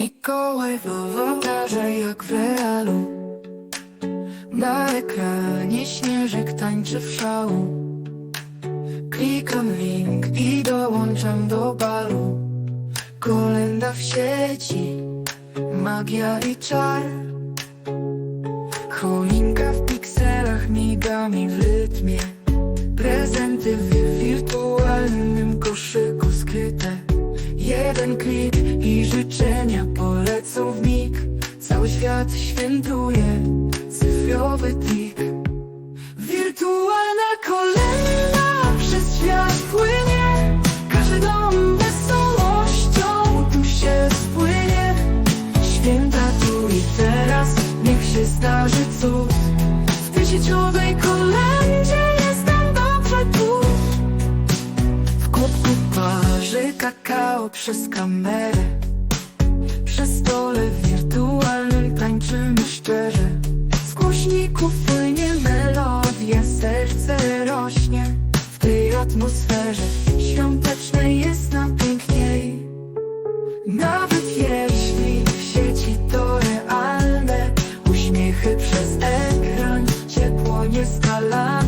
Mikołaj wyglądarze jak w realu. Na ekranie śnieżek tańczy w szału. Klikam link i dołączam do balu. Kolenda w sieci, magia i czar. Choinka w pikselach miga mi w rytmie. Prezenty w wirtualnym koszyku skryte. Jeden klik świat świętuje cyfrowy tik. Wirtualna kolenda przez świat płynie Każdy dom wesołością tu się spłynie. Święta tu i teraz, niech się zdarzy cud. W tysięciowej kolędzie jest nam dobrze tu. W kubku parzy kakao przez kamerę Przy stole tańczymy szczerze Z głośników płynie melodia, serce rośnie W tej atmosferze. Świątecznej jest nam piękniej. Nawet jeśli w sieci to realne Uśmiechy przez ekran, ciepło nieskalanne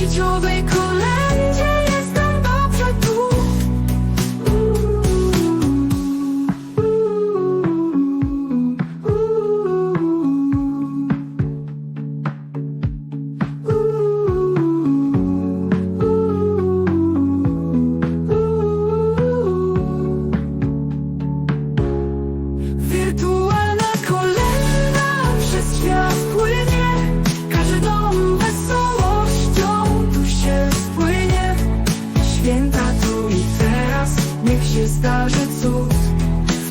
i teraz, niech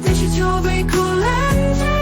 也许就被苦拦截。